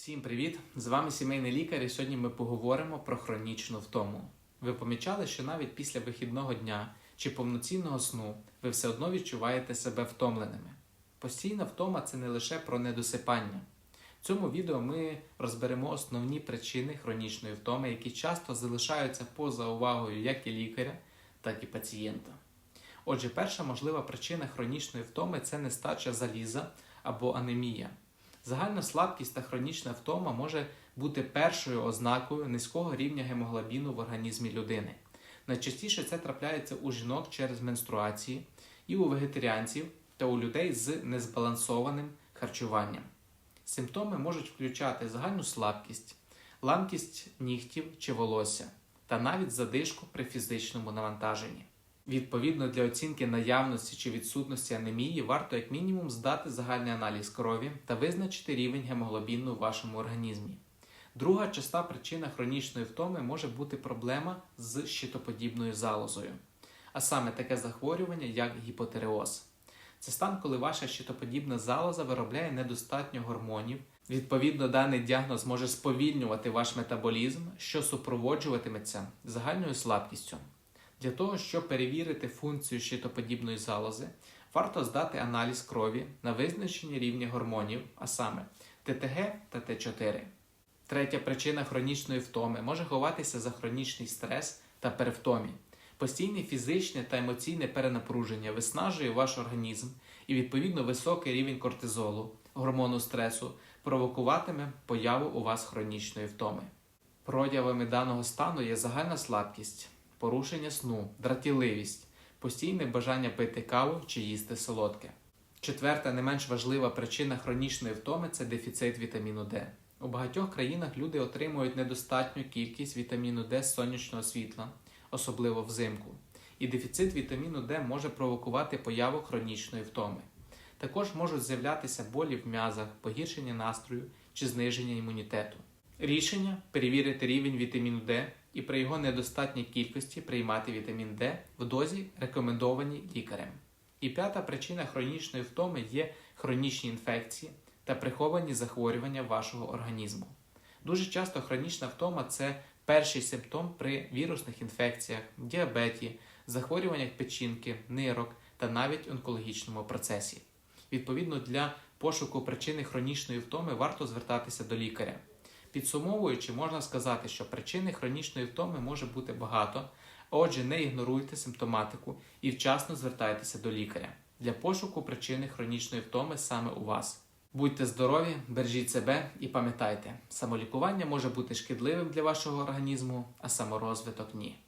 Всім привіт! З вами сімейний лікар, і сьогодні ми поговоримо про хронічну втому. Ви помічали, що навіть після вихідного дня чи повноцінного сну ви все одно відчуваєте себе втомленими. Постійна втома це не лише про недосипання. В цьому відео ми розберемо основні причини хронічної втоми, які часто залишаються поза увагою як і лікаря, так і пацієнта. Отже, перша можлива причина хронічної втоми це нестача заліза або анемія. Загальна слабкість та хронічна втома може бути першою ознакою низького рівня гемоглобіну в організмі людини. Найчастіше це трапляється у жінок через менструації і у вегетаріанців та у людей з незбалансованим харчуванням. Симптоми можуть включати загальну слабкість, ламкість нігтів чи волосся та навіть задишку при фізичному навантаженні. Відповідно для оцінки наявності чи відсутності анемії варто як мінімум здати загальний аналіз крові та визначити рівень гемоглобіну в вашому організмі. Друга часта причина хронічної втоми може бути проблема з щитоподібною залозою, а саме таке захворювання, як гіпотереоз. Це стан, коли ваша щитоподібна залоза виробляє недостатньо гормонів. Відповідно, даний діагноз може сповільнювати ваш метаболізм, що супроводжуватиметься загальною слабкістю. Для того, щоб перевірити функцію щитоподібної залози, варто здати аналіз крові на визначення рівня гормонів, а саме ТТГ та Т4. Третя причина хронічної втоми може ховатися за хронічний стрес та перевтомі. Постійне фізичне та емоційне перенапруження виснажує ваш організм і, відповідно, високий рівень кортизолу, гормону стресу, провокуватиме появу у вас хронічної втоми. Проявами даного стану є загальна слабкість, порушення сну, дратівливість, постійне бажання пити каву чи їсти солодке. Четверта, не менш важлива причина хронічної втоми це дефіцит вітаміну Д. У багатьох країнах люди отримують недостатню кількість вітаміну Д з сонячного світла, особливо взимку. І дефіцит вітаміну Д може провокувати появу хронічної втоми. Також можуть з'являтися болі в м'язах, погіршення настрою чи зниження імунітету. Рішення перевірити рівень вітаміну Д і при його недостатній кількості приймати вітамін Д в дозі, рекомендованій лікарем. І п'ята причина хронічної втоми є хронічні інфекції та приховані захворювання вашого організму. Дуже часто хронічна втома це перший симптом при вірусних інфекціях, діабеті, захворюваннях печінки, нирок та навіть онкологічному процесі. Відповідно, для пошуку причини хронічної втоми варто звертатися до лікаря. Підсумовуючи, можна сказати, що причини хронічної втоми може бути багато, отже, не ігноруйте симптоматику і вчасно звертайтеся до лікаря для пошуку причини хронічної втоми саме у вас. Будьте здорові, бережіть себе і пам'ятайте, самолікування може бути шкідливим для вашого організму, а саморозвиток ні.